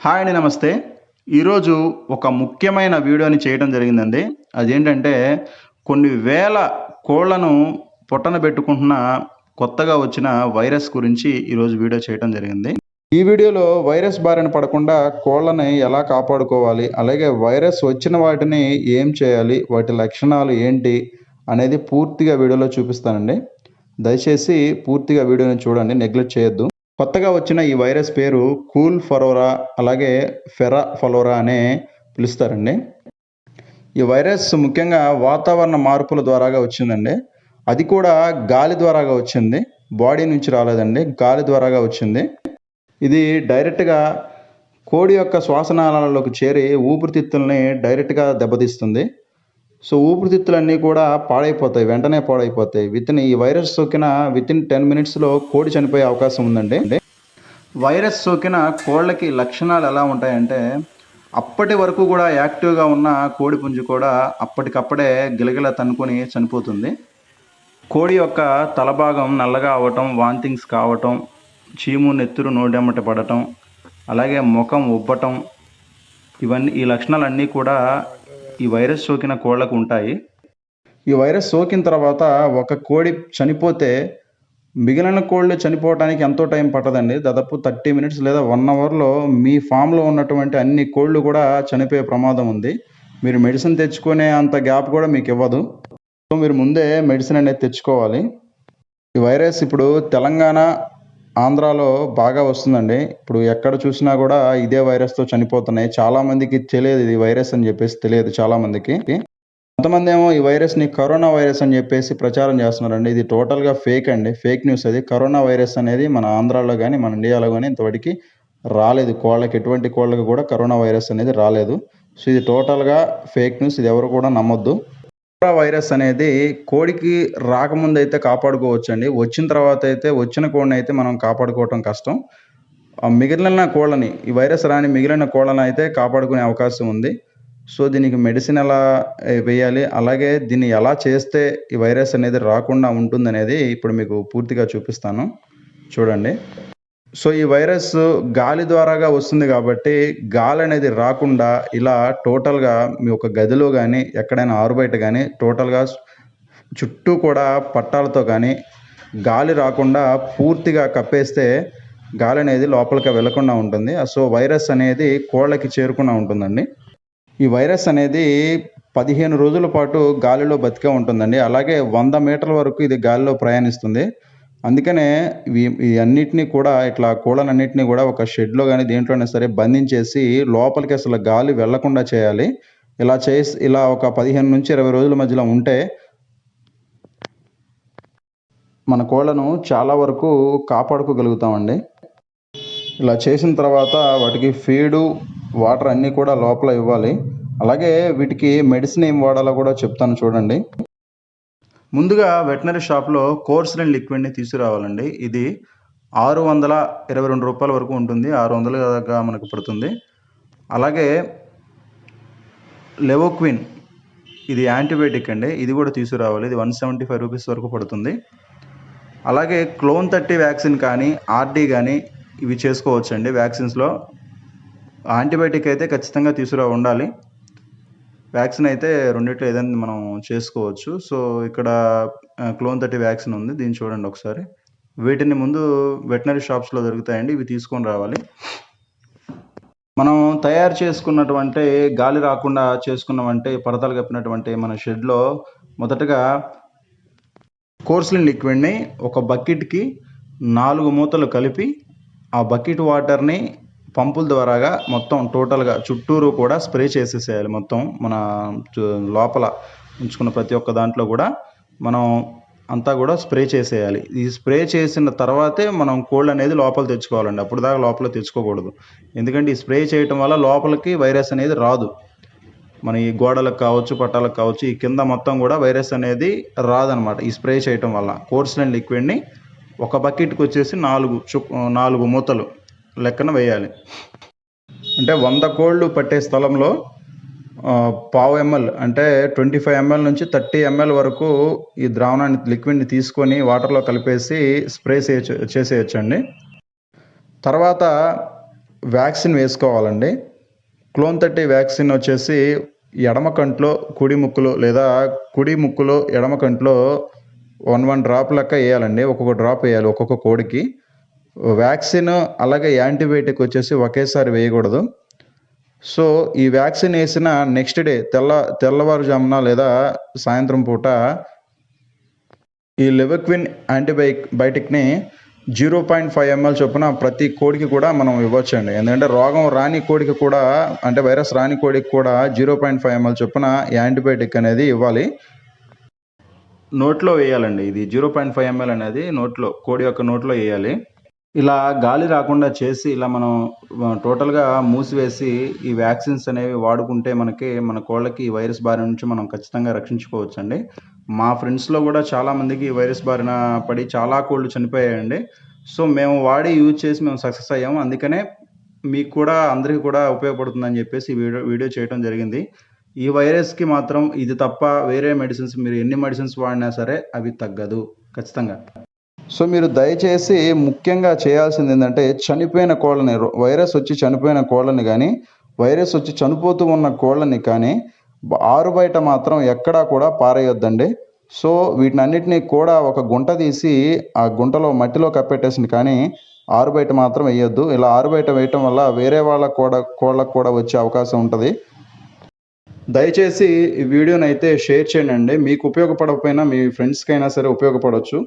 Hi అండి నమస్తే. ఈరోజు ఒక ముఖ్యమైన వీడియోని చేయడం జరిగిందండి. అదేంటంటే కొన్ని వేల కోళ్ళను పొట్టన పెట్టుకుంటున్న కొత్తగా వచ్చిన వైరస్ గురించి ఈరోజు వీడియో చేయడం జరిగింది. ఈ వీడియోలో వైరస్ బారిన పడకుండా కోళ్ళని ఎలా కాపాడుకోవాలి అలాగే వైరస్ వచ్చిన వాటిని ఏం చేయాలి వాటి లక్షణాలు ఏంటి అనేది పూర్తిగా వీడియోలో చూపిస్తానండి. దయచేసి పూర్తిగా వీడియోని చూడండి నెగ్లెక్ట్ చేయొద్దు. కొత్తగా వచ్చిన ఈ వైరస్ పేరు కూల్ ఫలోరా అలాగే ఫెరా ఫలోరా అనే పిలుస్తారండి. ఈ వైరస్ ముఖ్యంగా వాతావరణ మార్పుల ద్వారాగా వచ్చిందండి. అది కూడా గాలి ద్వారాగా వచ్చింది. బాడీ నుంచి రాలేదండి. గాలి ద్వారాగా వచ్చింది. ఇది డైరెక్ట్గా కోడి యొక్క శ్వాసనాళాలలోకి చేరి ఊపిరితిత్తుల్ని డైరెక్ట్గా దెబ్బతీస్తుంది. సో ఊపిరితిత్తులన్నీ కూడా పాడైపోతాయి వెంటనే పాడైపోతాయి. విత్ ఇన్ ఈ వైరస్ సోకిన విత్ ఇన్ టెన్ మినిట్స్లో కోడి చనిపోయే అవకాశం ఉందండి. వైరస్ సోకిన కోళ్ళకి లక్షణాలు ఎలా ఉంటాయంటే అప్పటి వరకు కూడా యాక్టివ్గా ఉన్న కోడి పుంజు కూడా అప్పటికప్పుడే గిలగిల తనుకొని చనిపోతుంది. కోడి యొక్క తలభాగం నల్లగా అవ్వటం వాంతింగ్స్ కావటం చీము నెత్తురు నోడెమ్మట పడటం అలాగే ముఖం ఉబ్బటం ఇవన్నీ ఈ లక్షణాలన్నీ కూడా ఈ వైరస్ సోకిన కోళ్ళకు ఉంటాయి. ఈ వైరస్ సోకిన తర్వాత ఒక కోడి చనిపోతే మిగిలిన కోళ్ళు చనిపోవడానికి ఎంతో టైం పట్టదండి. దాదాపు థర్టీ మినిట్స్ లేదా వన్ అవర్లో మీ ఫామ్లో ఉన్నటువంటి అన్ని కోళ్ళు కూడా చనిపోయే ప్రమాదం ఉంది. మీరు మెడిసిన్ తెచ్చుకునే అంత గ్యాప్ కూడా మీకు ఇవ్వదు. సో మీరు ముందే మెడిసిన్ అనేది తెచ్చుకోవాలి. ఈ వైరస్ ఇప్పుడు తెలంగాణ ఆంధ్రాలో బాగా వస్తుందండి. ఇప్పుడు ఎక్కడ చూసినా కూడా ఇదే వైరస్తో చనిపోతున్నాయి. చాలా మందికి తెలియదు ఇది వైరస్ అని చెప్పేసి తెలియదు చాలా మందికి. కొంతమంది ఏమో ఈ వైరస్ని కరోనా వైరస్ అని చెప్పేసి ప్రచారం చేస్తున్నారండి. ఇది టోటల్గా ఫేక్ అండి. ఫేక్ న్యూస్ అది. కరోనా వైరస్ అనేది మన ఆంధ్రాలో కానీ మన ఇండియాలో కానీ ఇంతవరకు రాలేదు. కోళ్ళకి ఎటువంటి కోళ్ళకి కూడా కరోనా వైరస్ అనేది రాలేదు. సో ఇది టోటల్గా ఫేక్ న్యూస్ ఇది ఎవరు కూడా నమ్మొద్దు. కరోనా వైరస్ అనేది కోడికి రాకముందు అయితే కాపాడుకోవచ్చు అండి వచ్చిన తర్వాత అయితే వచ్చిన కోడిని అయితే మనం కాపాడుకోవటం కష్టం. మిగిలిన కోళ్ళని ఈ వైరస్ రాని మిగిలిన కోళ్ళని అయితే కాపాడుకునే అవకాశం ఉంది. సో దీనికి మెడిసిన్ ఎలా వేయాలి అలాగే దీన్ని ఎలా చేస్తే ఈ వైరస్ అనేది రాకుండా ఉంటుందనేది ఇప్పుడు మీకు పూర్తిగా చూపిస్తాను. చూడండి. సో ఈ వైరస్ గాలి ద్వారాగా వస్తుంది కాబట్టి గాలి అనేది రాకుండా ఇలా టోటల్గా మీ ఒక గదిలో కానీ ఎక్కడైనా ఆరుబయట కానీ టోటల్గా చుట్టూ కూడా పట్టాలతో కానీ గాలి రాకుండా పూర్తిగా కప్పేస్తే గాలి అనేది లోపలికి వెళ్ళకుండా ఉంటుంది. సో వైరస్ అనేది కోళ్ళకి చేరకుండా ఉంటుందండి. ఈ వైరస్ అనేది పదిహేను రోజుల పాటు గాలిలో బతికే ఉంటుందండి. అలాగే వంద మీటర్ల వరకు ఇది గాలిలో ప్రయాణిస్తుంది. అందుకనే ఇవి అన్నిటినీ కూడా ఇట్లా కోళ్ళనన్నిటినీ కూడా ఒక షెడ్లో కానీ దేంట్లోనే సరే బంధించేసి లోపలికి అసలు గాలి వెళ్ళకుండా చేయాలి. ఇలా చేసి ఇలా ఒక పదిహేను నుంచి ఇరవై రోజుల మధ్యలో ఉంటే మన కోళ్ళను చాలా వరకు కాపాడుకోగలుగుతామండి. ఇలా చేసిన తర్వాత వాటికి ఫీడు వాటర్ అన్నీ కూడా లోపల ఇవ్వాలి. అలాగే వీటికి మెడిసిన్ ఏం వాడాలో కూడా చెప్తాను చూడండి. ముందుగా వెటనరీ షాప్లో కోర్సులైన్ లిక్విడ్ని తీసుకురావాలండి. ఇది ఆరు వందల ఇరవై రెండు రూపాయల వరకు ఉంటుంది. ఆరు వందల దాకా మనకు పడుతుంది. అలాగే లెవోక్విన్ ఇది యాంటీబయాటిక్ అండి. ఇది కూడా తీసుకురావాలి. ఇది వన్ సెవెంటీ ఫైవ్ రూపీస్ వరకు పడుతుంది. అలాగే క్లోన్ థర్టీ వ్యాక్సిన్ కానీ ఆర్డీ కానీ ఇవి చేసుకోవచ్చండి. వ్యాక్సిన్స్లో యాంటీబయాటిక్ అయితే ఖచ్చితంగా తీసుకురా ఉండాలి. వ్యాక్సిన్ అయితే రెండిట్లో ఏదైనా మనం చేసుకోవచ్చు. సో ఇక్కడ క్లోన్ థర్టీ వ్యాక్సిన్ ఉంది. దీన్ని చూడండి ఒకసారి. వీటిని ముందు వెటనరీ షాప్స్లో దొరుకుతాయండి. ఇవి తీసుకొని రావాలి. మనం తయారు చేసుకున్నటువంటి గాలి రాకుండా చేసుకున్నవంటే పరదాలు కప్పినటువంటి మన షెడ్లో మొదటగా కోర్స్లిన్ లిక్విడ్ని ఒక బకెట్కి నాలుగు మూతలు కలిపి ఆ బకెట్ వాటర్ని పంపుల ద్వారాగా మొత్తం టోటల్గా చుట్టూరు కూడా స్ప్రే చేసేసేయాలి మొత్తం మన లోపల ఉంచుకున్న ప్రతి ఒక్క దాంట్లో కూడా మనం అంతా కూడా స్ప్రే చేసేయాలి. ఈ స్ప్రే చేసిన తర్వాతే మనం కోల్డ్ అనేది లోపల తెచ్చుకోవాలండి. అప్పుడు దాకా లోపల తెచ్చుకోకూడదు. ఎందుకంటే ఈ స్ప్రే చేయటం వల్ల లోపలికి వైరస్ అనేది రాదు. మన ఈ గోడలకు కావచ్చు పట్టాలకు కావచ్చు ఈ కింద మొత్తం కూడా వైరస్ అనేది రాదనమాట ఈ స్ప్రే చేయటం వల్ల. కోర్స్లైన్ లిక్విడ్ని ఒక బకెట్కి వచ్చేసి నాలుగు చు నాలుగు మూతలు. లెక్కన వేయాలి. అంటే వంద కోళ్ళు పట్టే స్థలంలో పావు ఎంఎల్ అంటే ట్వంటీ ఫైవ్ ఎంఎల్ నుంచి థర్టీ ఎంఎల్ వరకు ఈ ద్రావణాన్ని లిక్విడ్ని తీసుకొని వాటర్లో కలిపేసి స్ప్రే చేయొచ్చు చేసేయచ్చండి. తర్వాత వ్యాక్సిన్ వేసుకోవాలండి. క్లోన్ థర్టీ వ్యాక్సిన్ వచ్చేసి ఎడమ కంట్లో కుడి ముక్కులో లేదా కుడి ముక్కులో ఎడమ కంట్లో వన్ వన్ డ్రాప్ లెక్క వేయాలండి. ఒక్కొక్క డ్రాప్ వేయాలి ఒక్కొక్క కోడికి. వ్యాక్సిన్ అలాగే యాంటీబయాటిక్ వచ్చేసి ఒకేసారి వేయకూడదు. సో ఈ వ్యాక్సిన్ వేసిన నెక్స్ట్ డే తెల్ల తెల్లవారుజామున లేదా సాయంత్రం పూట ఈ లెవక్విన్ యాంటీబయాటిక్ బయోటిక్ని జీరో పాయింట్ ఫైవ్ ఎంఎల్ చొప్పున ప్రతి కోడికి కూడా మనం ఇవ్వచ్చండి. ఎందుకంటే రోగం రాని కోడికి కూడా అంటే వైరస్ రాని కోడికి కూడా జీరో పాయింట్ ఫైవ్ ఎంఎల్ చొప్పున యాంటీబయాటిక్ అనేది ఇవ్వాలి. నోట్లో వేయాలండి. ఇది జీరో పాయింట్ ఫైవ్ ఎంఎల్ అనేది నోట్లో కోడి యొక్క నోట్లో వేయాలి. ఇలా గాలి రాకుండా చేసి ఇలా మనం టోటల్గా మూసివేసి ఈ వ్యాక్సిన్స్ అనేవి వాడుకుంటే మనకి మన కోళ్ళకి ఈ వైరస్ బారి నుంచి మనం ఖచ్చితంగా రక్షించుకోవచ్చండి. మా ఫ్రెండ్స్లో కూడా చాలామందికి ఈ వైరస్ బారిన పడి చాలా కోళ్ళు చనిపోయాయండి. సో మేము వాడి యూజ్ చేసి మేము సక్సెస్ అయ్యాము. అందుకనే మీకు కూడా అందరికీ కూడా ఉపయోగపడుతుందని చెప్పేసి ఈ వీడియో వీడియో చేయడం జరిగింది. ఈ వైరస్కి మాత్రం ఇది తప్ప వేరే మెడిసిన్స్ మీరు ఎన్ని మెడిసిన్స్ వాడినా సరే అవి తగ్గదు. ఖచ్చితంగా. సో మీరు దయచేసి ముఖ్యంగా చేయాల్సింది ఏంటంటే చనిపోయిన కోళ్ళని రో- వైరస్ వచ్చి చనిపోయిన కోళ్ళని కానీ వైరస్ వచ్చి చనిపోతూ ఉన్న కోళ్ళని కానీ ఆరు బయట మాత్రం ఎక్కడా కూడా పారేయొద్దండి. సో వీటిని అన్నిటినీ కూడా ఒక గుంట తీసి ఆ గుంటలో మట్టిలో కప్పెట్టేసింది కానీ ఆరు బయట మాత్రం వేయొద్దు. ఇలా ఆరు బయట వేయటం వల్ల వేరే వాళ్ళ కూడా కోళ్ళకు కూడా వచ్చే అవకాశం ఉంటుంది. దయచేసి ఈ వీడియోని అయితే షేర్ చేయండి. మీకు ఉపయోగపడకపోయినా మీ ఫ్రెండ్స్కి అయినా సరే ఉపయోగపడవచ్చు